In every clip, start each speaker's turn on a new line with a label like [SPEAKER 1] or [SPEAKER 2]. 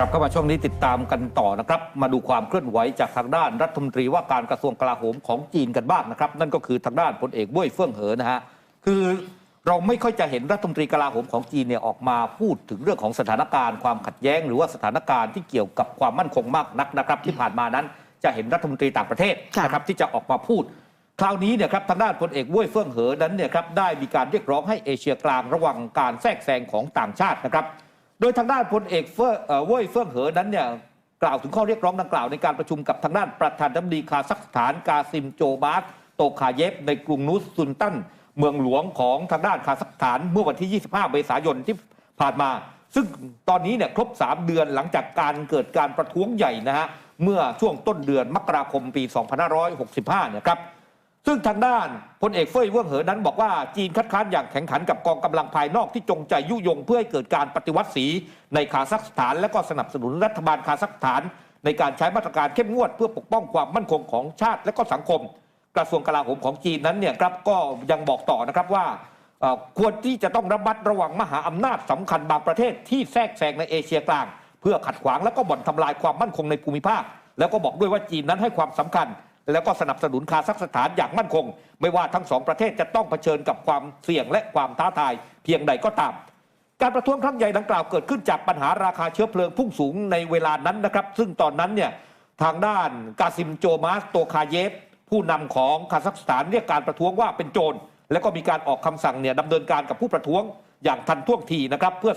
[SPEAKER 1] กลับเข้ามาช่วงนี้ติดตามกันต่อนะครับ มาดูความเคลื่อนไหวจากทางด้านรัฐมนตรีว่าการกระทรวงกลาโหมของจีนกันบ้างนะครับ นั่นก็คือทางด้านพลเอกเว่ยเฟื่องเหอนะฮะคือเราไม่ค่อยจะเห็นรัฐมนตรีกลาโหมของจีนเนี่ยออกมาพูดถึงเรื่องของสถานการณ์ความขัดแย้ง หรือว่าสถานการณ์ที่เกี่ยวกับความมั่นคงมากนักนะครับ ที่ผ่านมานั้นจะเห็นรัฐมนตรีต่างประเทศนะครับที่จะออกมาพูด คราวนี้เนี่ยครับทางด้านพลเอกเว่ยเฟื่องเหอนั้นเนี่ยครับได้มีการเรียกร้องให้เอเชียกลางระวังการแทรกแซงของต่างชาตินะครับ โดยทางด้านพลเอกเฟื่องเอ่อเว่ยเฟื่องเหอนั้นเนี่ยกล่าวถึงข้อเรียกร้องดังกล่าวในการประชุมกับทางด้านประธานาธิบดีคาซัคสถานกาซิมโจบาสโตคาเยฟในกรุงนูสซุนตันเมืองหลวงของทางด้านคาซัคสถานเมื่อวันที่ 25 เมษายนที่ผ่านมา ซึ่งตอนนี้เนี่ยครบ 3 เดือนหลังจากการเกิดการประท้วงใหญ่นะฮะเมื่อช่วงต้นเดือนมกราคมปี 2565 เนี่ยครับ ซึ่งทางด้านพลเอกเฟยเวิ่งเหอนั้นบอกว่าจีนคัดค้านอย่างแข็งขันกับกองกำลังภายนอกที่จงใจยุยง เพื่อให้เกิดการปฏิวัติสีในคาซัคสถาน และก็สนับสนุนรัฐบาลคาซัคสถาน ในการใช้มาตรการเข้มงวดเพื่อปกป้องความมั่นคงของชาติและก็สังคม กระทรวงกลาโหมของจีนนั้นเนี่ยครับก็ยังบอกต่อนะครับว่าควรที่จะต้องระมัดระวังมหาอำนาจสำคัญบางประเทศที่แทรกแซงในเอเชียกลาง เพื่อขัดขวางและก็บ่อนทำลายความมั่นคงในภูมิภาค แล้วก็บอกด้วยว่าจีนนั้นให้ความสำคัญ แล้วก็สนับสนุนคาซัคสถานอย่างมั่นคง ไม่ว่าทั้งสองประเทศจะต้องเผชิญกับความเสี่ยงและความท้าทายเพียงใดก็ตาม การประท้วงครั้งใหญ่ดังกล่าวเกิดขึ้นจากปัญหาราคาเชื้อเพลิงพุ่งสูงในเวลานั้นนะครับ ซึ่งตอนนั้นเนี่ยทางด้านกาซิมโจมาสโตคาเยฟ ผู้นำของคาซัคสถานเรียกการประท้วงว่าเป็นโจรแล้วก็มีการออกคำสั่งเนี่ยดำเนินการกับผู้ประท้วงอย่างทันท่วงทีนะครับเพื่อ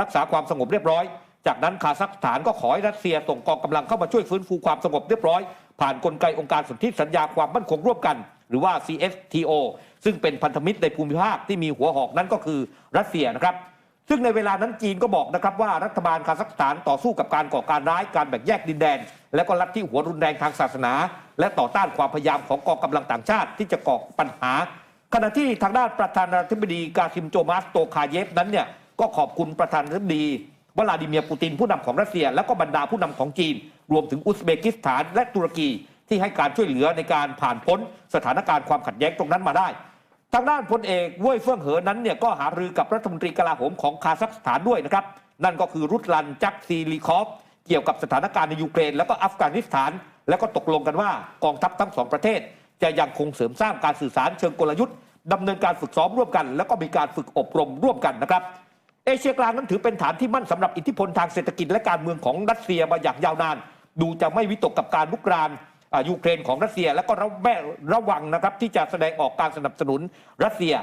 [SPEAKER 1] รักษาความสงบเรียบร้อย จากนั้นคาซัคสถานก็ขอให้รัสเซียส่งกองกำลังเข้ามาช่วยฟื้นฟูความสงบเรียบร้อย ผ่านกลไกองค์การสนธิสัญญาความมั่นคงร่วมกัน หรือว่า CSTO ซึ่งเป็นพันธมิตรในภูมิภาคที่มีหัวหอกนั้นก็คือรัสเซียนะครับซึ่งในเวลานั้นจีนก็บอกนะครับว่ารัฐบาลคาซัคสถานต่อสู้กับการก่อการร้ายการแบ่งแยกดินแดน และก็ลัทธิหัวรุนแรงทางศาสนา และต่อต้านความพยายามของกองกำลังต่างชาติที่จะก่อปัญหา ขณะที่ทางด้านประธานาธิบดีกาซิมโจมาสโตคาเยฟนั้นเนี่ยก็ขอบคุณประธานาธิบดี วลาดิเมียร์ปูตินผู้นำของรัสเซีย และก็บรรดาผู้นำของจีน รวมถึงอุซเบกิสถานและตุรกี ที่ให้การช่วยเหลือในการผ่านพ้นสถานการณ์ความขัดแย้งตรงนั้นมาได้ ทางด้านพลเอกเว่ยเฟื่องเหอนั้นเนี่ยก็หารือกับรัฐมนตรีกลาโหมของคาซัคสถานด้วยนะครับนั่นก็คือรุสลันจักซีลีคอฟเกี่ยวกับสถานการณ์ในยูเครน แล้วก็อัฟกานิสถาน แล้วก็ตกลงกันว่ากองทัพทั้งสองประเทศ จะยังคงเสริมสร้างการสื่อสารเชิงกลยุทธ์ดำเนินการฝึกซ้อมร่วมกัน แล้วก็มีการฝึกอบรมร่วมกันนะครับ เอเชียกลางนั้นถือเป็นฐานที่มั่นสำหรับอิทธิพลทางเศรษฐกิจและการเมืองของรัสเซียมาอย่างยาวนาน ดูจะไม่วิตกกับการลุกรานยูเครนของรัสเซีย แล้วก็ระแวดระวังนะครับที่จะแสดงออกการสนับสนุนรัสเซีย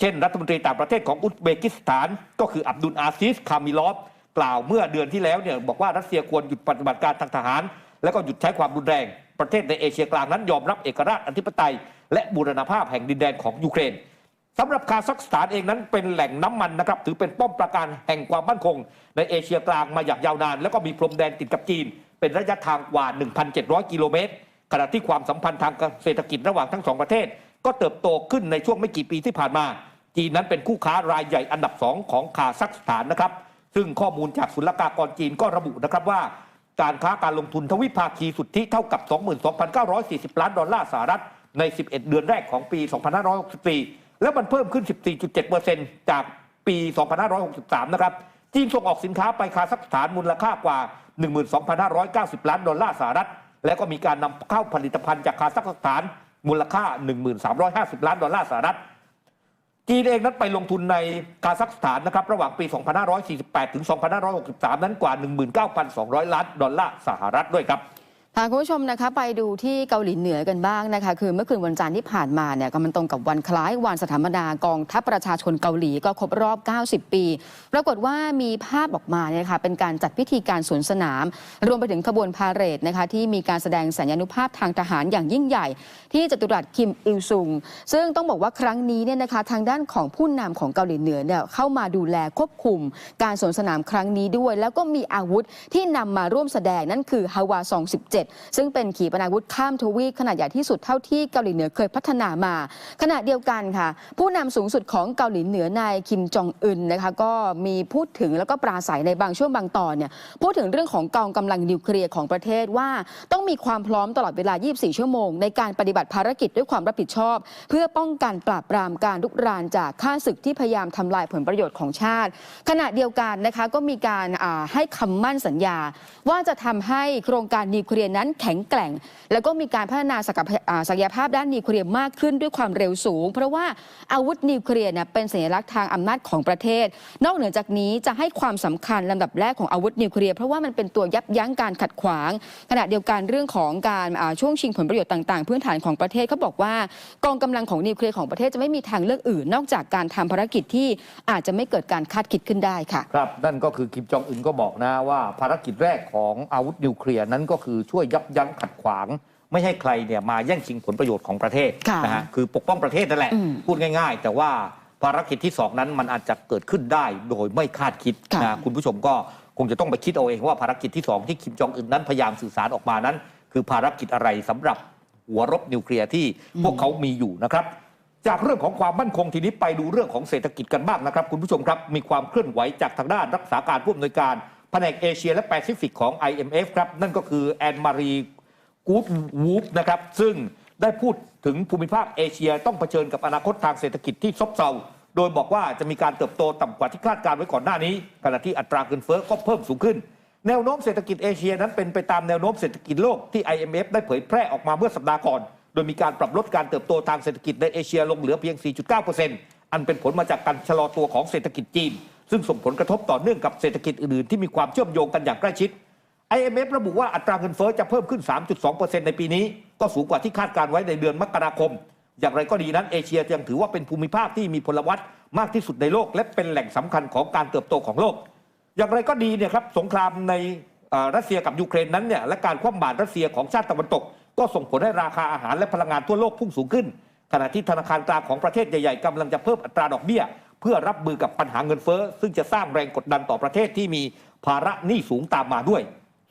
[SPEAKER 1] เช่น รัฐมนตรีต่างประเทศของอุซเบกิสถาน ก็คืออับดุลอาซิสคามิลอฟกล่าวเมื่อเดือนที่แล้วเนี่ยบอกว่ารัสเซียควรหยุดปฏิบัติการทางทหาร แล้วก็หยุดใช้ความรุนแรงประเทศในเอเชียกลางนั้นยอมรับเอกราชอธิปไตย และบูรณภาพแห่งดินแดนของยูเครน สำหรับคาซัคสถานเองนั้นเป็นแหล่งน้ำมันนะครับถือเป็นป้อมปราการแห่งความมั่นคง ในเอเชียกลางมาอย่างยาวนาน แล้วก็มีพรมแดนติดกับจีน เป็นระยะทางกว่า 1,700 กิโลเมตรขณะที่ความสัมพันธ์ทางเศรษฐกิจระหว่างทั้งสองประเทศ ก็เติบโตขึ้นในช่วงไม่กี่ปีที่ผ่านมา จีนนั้นเป็นคู่ค้ารายใหญ่อันดับสองของคาซัคสถานนะครับ ซึ่งข้อมูลจากศุลกากรจีนก็ระบุนะครับว่า การค้าการลงทุนทวิภาคีสุทธิเท่ากับ 22,940 ล้านดอลลาร์สหรัฐใน 11 เดือนแรกของปี 2564 แล้วมันเพิ่มขึ้น 14.7%จากปี 2563 นะครับ จีนส่งออกสินค้าไปคาซัคสถานมูลค่ากว่า 12,590 ล้านดอลลาร์สหรัฐ แล้วก็มีการนำเข้าผลิตภัณฑ์จากคาซัคสถานมูลค่า 1350 ล้านดอลลาร์สหรัฐ จีนเองนั้นไปลงทุนในคาซัคสถานนะครับระหว่างปี 2548 ถึง 2563 นั้นกว่า 19,200 ล้านดอลลาร์สหรัฐด้วยครับ
[SPEAKER 2] พาคุณผู้ชมนะคะไปดูที่เกาหลีเหนือกันบ้างนะคะ คือเมื่อคืนวันจันทร์ที่ผ่านมาเนี่ยก็มันตรงกับวันคล้ายวันสถาปนากองทัพประชาชนเกาหลีก็ครบรอบ 90 ปี ปรากฏว่ามีภาพออกมาเนี่ยค่ะเป็นการจัดพิธีการสวนสนาม รวมไปถึงขบวนพาเหรดนะคะที่มีการแสดงสัญญานุภาพทางทหารอย่างยิ่งใหญ่ ที่จตุรัสคิมอิลซุง ซึ่งต้องบอกว่าครั้งนี้เนี่ยนะคะทางด้านของผู้นำของเกาหลีเหนือเนี่ยเข้ามาดูแลควบคุม การสวนสนามครั้งนี้ด้วย แล้วก็มีอาวุธที่นำมาร่วมแสดงนั่นคือฮาวาซอง17ซึ่งเป็นขีปนาวุธข้ามทวีปขนาดใหญ่ที่สุดเท่าที่เกาหลีเหนือเคยพัฒนามา ขณะเดียวกันค่ะ ผู้นำสูงสุดของเกาหลีเหนือนายคิมจองอึนนะคะก็มีพูดถึงแล้วก็ปราศัยในบางช่วงบางตอนเนี่ยพูดถึงเรื่องของกองกำลังนิวเคลียร์ของประเทศว่า ต้องมีความพร้อมตลอดเวลา 24 ชั่วโมง ในการปฏิบัติภารกิจด้วยความรับผิดชอบ เพื่อป้องกันปราบปรามการลุกรานจากข้าศึกที่พยายามทำลายผลประโยชน์ของชาติ ขณะเดียวกันนะคะก็มีการให้คำมั่นสัญญา ว่าจะทำให้โครงการนิวเคลียร์นั้นแข็งแกร่ง แล้วก็มีการพัฒนาศักยภาพอ่าศักยภาพด้านนิวเคลียร์มากขึ้นด้วยความเร็วสูง เพราะว่าอาวุธนิวเคลียร์เนี่ยเป็นสัญลักษณ์ทางอำนาจของประเทศ นอกเหนือจากนี้จะให้ความสำคัญลำดับแรกของอาวุธนิวเคลียร์เพราะว่ามันเป็นตัวยับยั้งการขัดขวาง ขณะเดียวกันเรื่องของการช่วงชิงผลประโยชน์ต่าง ๆ พื้นฐานของประเทศเขาบอกว่ากองกำลังของนิวเคลียร์ของประเทศจะไม่มีทางเลือกอื่น นอกจากการทำภารกิจที่อาจจะไม่เกิดการคาดคิดขึ้นได้ค่ะ
[SPEAKER 1] ครับ นั่นก็คือคิมจองอึนก็บอกนะว่าภารกิจแรกของอาวุธนิวเคลียร์นั้นก็คือช่วยยับยั้งขัดขวาง ไม่ให้ใครเนี่ยมาแย่งชิงผลประโยชน์ของประเทศ
[SPEAKER 2] ค่ะ
[SPEAKER 1] นะฮะคือปกป้องประเทศนั่นแหละ
[SPEAKER 2] อืม
[SPEAKER 1] พูดง่าย ๆ แต่ว่าภารกิจที่สองนั้นมันอาจจะเกิดขึ้นได้โดยไม่คาดคิด
[SPEAKER 2] ค่ะ
[SPEAKER 1] นะคุณผู้ชมก็คงจะต้องไปคิดเอาเองว่าภารกิจที่สองที่คิมจองอึนนั้นพยายามสื่อสารออกมานั้น คือภารกิจอะไรสำหรับหัวรบนิวเคลียร์ที่พวกเขามีอยู่นะครับ จากเรื่องของความมั่นคงทีนี้ไปดูเรื่องของเศรษฐกิจกันบ้างนะครับ คุณผู้ชมครับมีความเคลื่อนไหวจากทางด้านรักษาการผู้อำนวยการ แผนกเอเชียและแปซิฟิกของ IMF ครับ นั่นก็คือแอนมารีกูดวูฟนะครับ ซึ่งได้พูดถึงภูมิภาคเอเชียต้องเผชิญกับอนาคตทางเศรษฐกิจที่ซบเซาโดยบอกว่าจะมีการเติบโตต่ำกว่าที่คาดการไว้ก่อนหน้านี้ ขณะที่อัตราเงินเฟ้อก็เพิ่มสูงขึ้น แนวโน้มเศรษฐกิจเอเชียนั้นเป็นไปตามแนวโน้มเศรษฐกิจโลกที่ IMF ได้เผยแพร่ออกมาเมื่อสัปดาห์ก่อน โดยมีการปรับลดการเติบโตทางเศรษฐกิจในเอเชียลงเหลือเพียง 4.9%อันเป็นผลมาจากการชะลอตัวของเศรษฐกิจจีน ซึ่งส่งผลกระทบต่อเนื่องกับเศรษฐกิจอื่นๆที่มีความเชื่อมโยงกันอย่างใกล้ชิด IMF ระบุว่าอัตราเงินเฟ้อจะเพิ่มขึ้น 3.2%ในปีนี้ ก็สูงกว่าที่คาดการไว้ในเดือนมกราคม อย่างไรก็ดีนั้นเอเชียยังถือว่าเป็นภูมิภาคที่มีพลวัตมากที่สุดในโลก และเป็นแหล่งสำคัญของการเติบโตของโลก อย่างไรก็ดีเนี่ยครับสงครามในรัสเซียกับยูเครนนั้นเนี่ยและการคว่ำบาตรรัสเซียของชาติตะวันตก ก็ส่งผลให้ราคาอาหารและพลังงานทั่วโลกพุ่งสูงขึ้น ขณะที่ธนาคารกลางของประเทศใหญ่ๆกำลังจะเพิ่มอัตราดอกเบี้ย พื่อรับมือกับปัญหาเงินเฟ้อ ซึ่งจะสร้างแรงกดดันต่อประเทศที่มีภาระหนี้สูงตามมาด้วย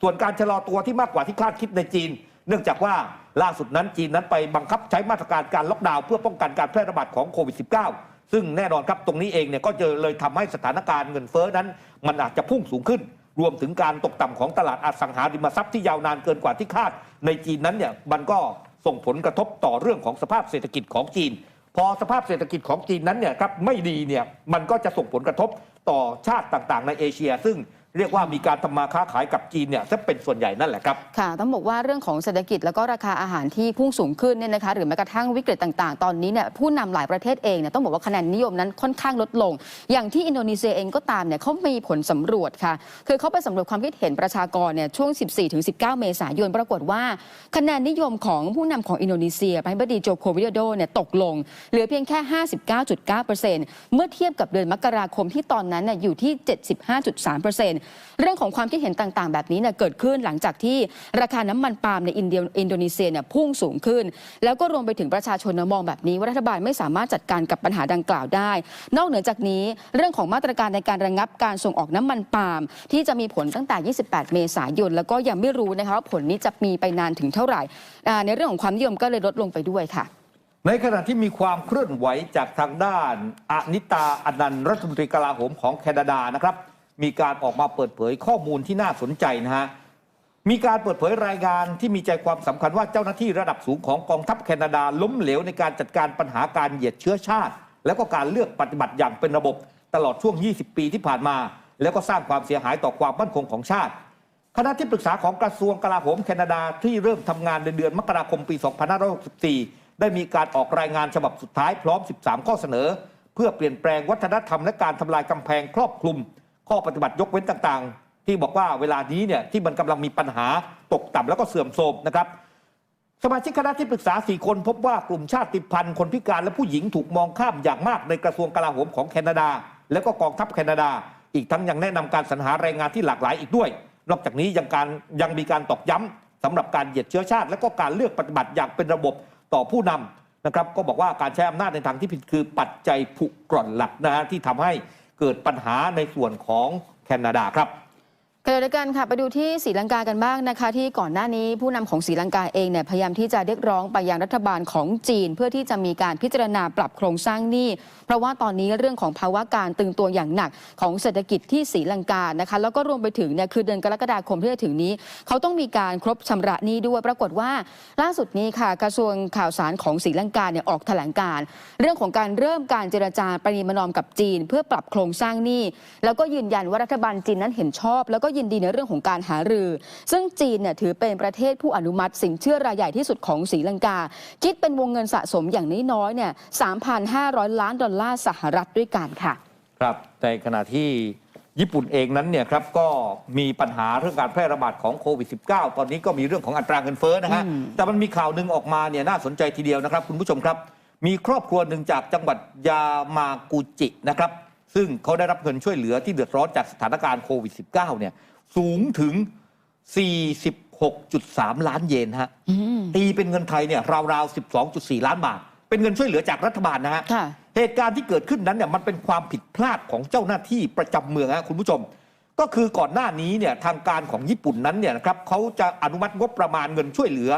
[SPEAKER 1] ส่วนการชะลอตัวที่มากกว่าที่คาดคิดในจีน เนื่องจากว่าล่าสุดนั้นจีนนั้นไปบังคับใช้มาตรการการล็อกดาวน์เพื่อป้องกันการแพร่ระบาดของโควิด -19 ซึ่งแน่นอนครับตรงนี้เองเนี่ยก็จะเลยทำให้สถานการณ์เงินเฟ้อนั้น มันอาจจะพุ่งสูงขึ้น รวมถึงการตกต่ำของตลาดอสังหาริมทรัพย์ที่ยาวนานเกินกว่าที่คาด ในจีนนั้นเนี่ยมันก็ส่งผลกระทบต่อเรื่องของสภาพเศรษฐกิจของจีน พอสภาพเศรษฐกิจของจีนนั้นเนี่ยครับไม่ดีเนี่ยมันก็จะส่งผลกระทบต่อชาติต่างๆ ในเอเชีย ซึ่ง เรียกว่ามีการทำมาค้าขายกับจีนเนี่ยจะเป็นส่วนใหญ่นั่นแหละครับ
[SPEAKER 2] ค่ะ ต้องบอกว่าเรื่องของเศรษฐกิจแล้วก็ราคาอาหารที่พุ่งสูงขึ้นเนี่ยนะคะหรือแม้กระทั่งวิกฤตต่างๆ ตอนนี้เนี่ยผู้นำหลายประเทศเองเนี่ยต้องบอกว่าคะแนนนิยมนั้นค่อนข้างลดลง อย่างที่อินโดนีเซียเองก็ตามเนี่ยเขามีผลสำรวจค่ะ คือเขาไปสำรวจความคิดเห็นประชากรเนี่ยช่วง 14-19 เมษายนปรากฏว่า คะแนนนิยมของผู้นำของอินโดนีเซียประธานาธิบดีโจโควิโดโดเนี่ยตกลง เหลือเพียงแค่ 59.9%เมื่อเทียบกับเดือนมกราคมที่ตอนนั้นน่ะอยู่ที่ 75.3%เรื่องของความคิดเห็นต่างๆ แบบนี้เนี่ยเกิดขึ้นหลังจากที่ราคาน้ำมันปาล์มในอินเดียอินโดนีเซียเนี่ยพุ่งสูงขึ้น แล้วก็รวมไปถึงประชาชนนมองแบบนี้ว่ารัฐบาลไม่สามารถจัดการกับปัญหาดังกล่าวได้ นอกเหนือจากนี้เรื่องของมาตรการในการระงับการส่งออกน้ำมันปาล์มที่จะมีผลตั้งแต่ 28 เมษายน แล้วก็ยังไม่รู้นะคะว่าผลนี้จะมีไปนานถึงเท่าไหร่ ในเรื่องของความนิยมก็เลยลดลงไปด้วยค่ะ
[SPEAKER 1] ในขณะที่มีความเคลื่อนไหวจากทางด้านอนิตาอนันต์รัฐมนตรีกลาโหมของแคนาดานะครับ มีการออกมาเปิดเผยข้อมูลที่น่าสนใจนะฮะมีการเปิดเผยรายงานที่มีใจความสำคัญว่าเจ้าหน้าที่ระดับสูงของกองทัพแคนาดาล้มเหลวในการจัดการปัญหาการเหยียดเชื้อชาติ แล้วก็การเลือกปฏิบัติอย่างเป็นระบบ ตลอดช่วง 20 ปีที่ผ่านมา แล้วก็สร้างความเสียหายต่อความมั่นคงของชาติคณะที่ปรึกษาของกระทรวงกลาโหมแคนาดาที่เริ่มทำงานในเดือนมกราคมปี 2564 ได้มีการออกรายงานฉบับสุดท้ายพร้อม 13 ข้อเสนอ เพื่อเปลี่ยนแปลงวัฒนธรรมและการทำลายกำแพงครอบคลุม ข้อปฏิบัติยกเว้นต่างๆ ที่บอกว่าเวลานี้เนี่ยที่มันกำลังมีปัญหาตกต่ำแล้วก็เสื่อมโทรมนะครับสมาชิกคณะที่ปรึกษา 4 คนพบว่ากลุ่มชาติพันธุ์คนพิการและผู้หญิงถูกมองข้ามอย่างมากในกระทรวงกลาโหมของแคนาดา และก็กองทัพแคนาดา อีกทั้งยังแนะนำการสรรหาแรงงานที่หลากหลายอีกด้วย นอกจากนี้ยังการยังมีการตอกย้ำสำหรับการเหยียดเชื้อชาติ และก็การเลือกปฏิบัติอย่างเป็นระบบต่อผู้นำนะครับ ก็บอกว่าการใช้อำนาจในทางที่ผิดคือปัจจัยผุกร่อนหลักนะฮะที่ทำให้ เกิดปัญหาในส่วนของแคนาดาครับ
[SPEAKER 2] ขณะเดียวกันค่ะไปดูที่ศรีลังกากันบ้างนะคะ ที่ก่อนหน้านี้ผู้นำของศรีลังกาเองเนี่ยพยายามที่จะเรียกร้องไปยังรัฐบาลของจีน เพื่อที่จะมีการพิจารณาปรับโครงสร้างหนี้ เพราะว่าตอนนี้เรื่องของภาวะการตึงตัวอย่างหนักของเศรษฐกิจที่ศรีลังกานะคะแล้วก็รวมไปถึงเนี่ยคือเดือนกรกฎาคมที่จะถึงนี้ เขาต้องมีการครบชำระหนี้ด้วยปรากฏว่า ล่าสุดนี้ค่ะกระทรวงข่าวสารของศรีลังกาเนี่ยออกแถลงการ เรื่องของการเริ่มการเจรจาประนีประนอมกับจีน เพื่อปรับโครงสร้างหนี้ แล้วก็ยืนยันว่ารัฐบาลจีนนั้นเห็นชอบแล้วก็ยินดีในเรื่องของการหารือ ซึ่งจีนเนี่ยถือเป็นประเทศผู้อนุมัติ สินเชื่อรายใหญ่ที่สุดของศรีลังกา คิดเป็นวงเงินสะสมอย่างน้อยๆเนี่ย3,500 ล้านดอลลาร์สหรัฐด้วยกันค่ะ
[SPEAKER 1] ครับ ในขณะที่ญี่ปุ่นเองนั้นเนี่ยครับก็มีปัญหาเรื่องการแพร่ระบาดของโควิด -19 ตอนนี้ก็มีเรื่องของอัตราเงินเฟ้อนะฮะ
[SPEAKER 2] อืม
[SPEAKER 1] แต่มันมีข่าวหนึ่งออกมาเนี่ยน่าสนใจทีเดียวนะครับ คุณผู้ชมครับ มีครอบครัวหนึ่งจากจังหวัดยามากุจินะครับ ซึ่งเขาได้รับเงินช่วยเหลือที่เดือดร้อนจากสถานการณ์โควิด -19 เนี่ยสูงถึง 46.3 ล้านเยนฮะ
[SPEAKER 2] อืม
[SPEAKER 1] ตีเป็นเงินไทยเนี่ยราวๆ 12.4 ล้านบาท เป็นเงินช่วยเหลือจากรัฐบาลนะฮะ
[SPEAKER 2] ค่ะ
[SPEAKER 1] เหตุการณ์ที่เกิดขึ้นนั้นเนี่ยมันเป็นความผิดพลาดของเจ้าหน้าที่ประจำเมืองฮะคุณผู้ชม ก็คือก่อนหน้านี้เนี่ยทางการของญี่ปุ่นนั้นเนี่ยนะครับเขาจะอนุมัติงบประมาณเงินช่วยเหลือ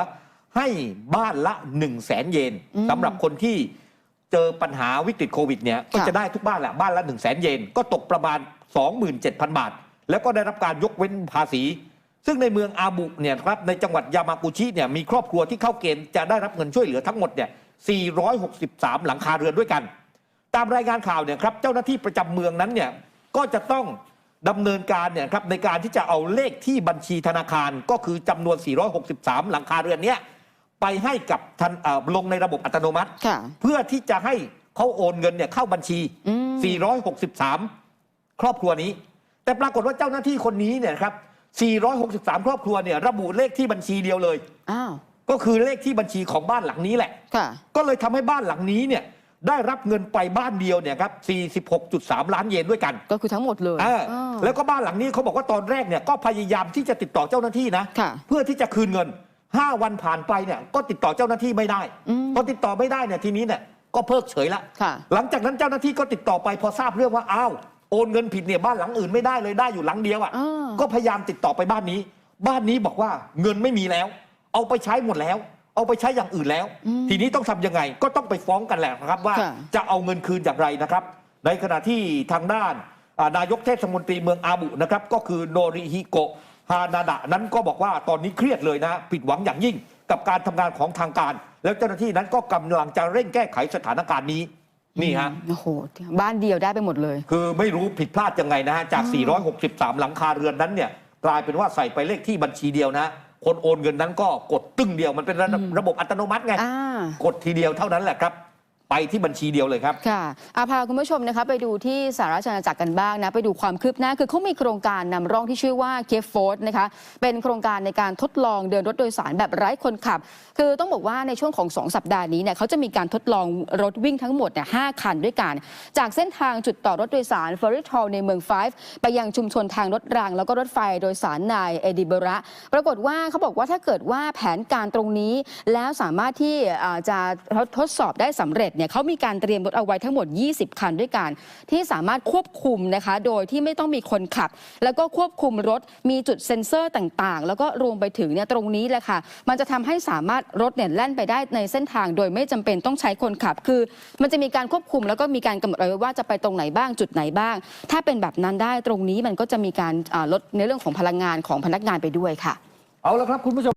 [SPEAKER 1] ให้บ้านละ 1 0 0 0 0แสนเยน
[SPEAKER 2] อืม
[SPEAKER 1] สำหรับคนที่ เจอปัญหาวิกฤตโควิดเนี่ยก็
[SPEAKER 2] ค่ะ
[SPEAKER 1] จะได้ทุกบ้านแหละบ้านละ1 0 0 0 0แสนเยนก็ตกประมาณ 27,000 บาท แล้วก็ได้รับการยกเว้นภาษี ซึ่งในเมืองอาบุเนี่ยครับในจังหวัดยามากุชิเนี่ยมีครอบครัวที่เข้าเกณฑ์จะได้รับเงินช่วยเหลือทั้งหมดเนี่ย463 หลังคาเรือนด้วยกัน ตามรายงานข่าวเนี่ยครับเจ้าหน้าที่ประจำเมืองนั้นเนี่ยก็จะต้องดำเนินการเนี่ยครับในการที่จะเอาเลขที่บัญชีธนาคารก็คือจำนวน 463 หลังคาเรือนเนี้ย ไปให้กับทันเอ่อลงในระบบอัตโนมัติ
[SPEAKER 2] ค่ะ
[SPEAKER 1] เพื่อที่จะให้เขาโอนเงินเนี่ยเข้าบัญชี
[SPEAKER 2] อืม
[SPEAKER 1] 463 ครอบครัวนี้ แต่ปรากฏว่าเจ้าหน้าที่คนนี้เนี่ยครับ 463 ครอบครัวเนี่ยระบุเลขที่บัญชีเดียวเลย
[SPEAKER 2] อ้าว
[SPEAKER 1] ก็คือเลขที่บัญชีของบ้านหลังนี้แหละ
[SPEAKER 2] ค่ะ
[SPEAKER 1] ก็เลยทำให้บ้านหลังนี้เนี่ยได้รับเงินไปบ้านเดียวเนี่ยครับ 46.3 ล้านเยนด้วยกัน
[SPEAKER 2] ก็คือทั้งหมดเลย
[SPEAKER 1] เออ
[SPEAKER 2] อ้าว
[SPEAKER 1] แล้วก็บ้านหลังนี้เขาบอกว่าตอนแรกเนี่ยก็พยายามที่จะติดต่อเจ้าหน้าที่นะ
[SPEAKER 2] ค่ะ
[SPEAKER 1] เพื่อที่จะคืนเงิน 5วันผ่านไปเนี่ยก็ติดต่อเจ้าหน้าที่ไม่ได้
[SPEAKER 2] อืม
[SPEAKER 1] พอติดต่อไม่ได้เนี่ยทีนี้เนี่ยก็เพิกเฉยละ
[SPEAKER 2] ค่ะ
[SPEAKER 1] หลังจากนั้นเจ้าหน้าที่ก็ติดต่อไปพอทราบเรื่องว่าอ้าวโอนเงินผิดเนี่ยบ้านหลังอื่นไม่ได้เลยได้อยู่หลังเดียวอะ
[SPEAKER 2] อ่า
[SPEAKER 1] ก็พยายามติดต่อไปบ้านนี้ บ้านนี้บอกว่าเงินไม่มีแล้ว เอาไปใช้หมดแล้ว เอาไปใช้อย่างอื่นแล้ว ทีนี้ต้องทำยังไงก็ต้องไปฟ้องกันแหละนะครับว่า
[SPEAKER 2] ค่ะ
[SPEAKER 1] จะเอาเงินคืนอย่างไรนะครับ ในขณะที่ทางด้านอ่านายกเทศมนตรีเมืองอาบุนะครับก็คือโนริฮิโกะ ฮานาดะนั้นก็บอกว่าตอนนี้เครียดเลยนะ ผิดหวังอย่างยิ่งกับการทำงานของทางการ แล้วเจ้าหน้าที่นั้นก็กำลังจะเร่งแก้ไขสถานการณ์นี้นี่ฮะ
[SPEAKER 2] โอ้โหบ้านเดียวได้ไปหมดเลย
[SPEAKER 1] คือไม่รู้ผิดพลาดยังไงนะฮะจาก 463 หลังคาเรือนนั้นเนี่ยกลายเป็นว่าใส่ไปเลขที่บัญชีเดียวนะคนโอนเงินนั้นก็กดตึ้งเดียวมันเป็นระบบระบบอัตโนมัติไง
[SPEAKER 2] อ่า
[SPEAKER 1] กดทีเดียวเท่านั้นแหละครับ ไปที่บัญชีเดียวเลยครับ
[SPEAKER 2] ค่ะอาพาคุณผู้ชมนะคะไปดูที่สหราชอาณาจักรกันบ้างนะไปดูความคืบหน้าคือเขามีโครงการนำร่องที่ชื่อว่าเคฟโฟร์นะคะเป็นโครงการในการทดลองเดินรถโดยสารแบบไร้คนขับ คือต้องบอกว่าในช่วงของ 2 สัปดาห์นี้เนี่ยเขาจะมีการทดลองรถวิ่งทั้งหมดเนี่ยหคันด้วยกัน จากเส้นทางจุดต่อรถโดยสารเฟอร์ริทอลในเมืองไฟฟ์ไปยังชุมชนทางรถราง แล้วก็รถไฟโดยสารในเอดิเบระ ปรากฏว่าเขาบอกว่าถ้าเกิดว่าแผนการตรงนี้แล้วสามารถที่จะทดทดสอบได้สำเร็จเนี่ยเขามีการเตรียมรถเอาไว้ทั้งหมด 20 คันด้วยกันที่สามารถควบคุมนะคะ โดยที่ไม่ต้องมีคนขับ แล้วก็ควบคุมรถมีจุดเซ็นเซอร์ต่างๆ แล้วก็รวมไปถึงเนี่ยตรงนี้แหละค่ะ มันจะทำให้สามารถรถเนี่ยแล่นไปได้ในเส้นทาง โดยไม่จำเป็นต้องใช้คนขับ คือมันจะมีการควบคุมแล้วก็มีการกำหนดเอาไว้ว่าจะไปตรงไหนบ้างจุดไหนบ้าง ถ้าเป็นแบบนั้นได้ตรงนี้มันก็จะมีการลดในเรื่องของพลังงานของพนักงานไปด้วยค่ะ
[SPEAKER 1] เอาละครับคุณผู้ชม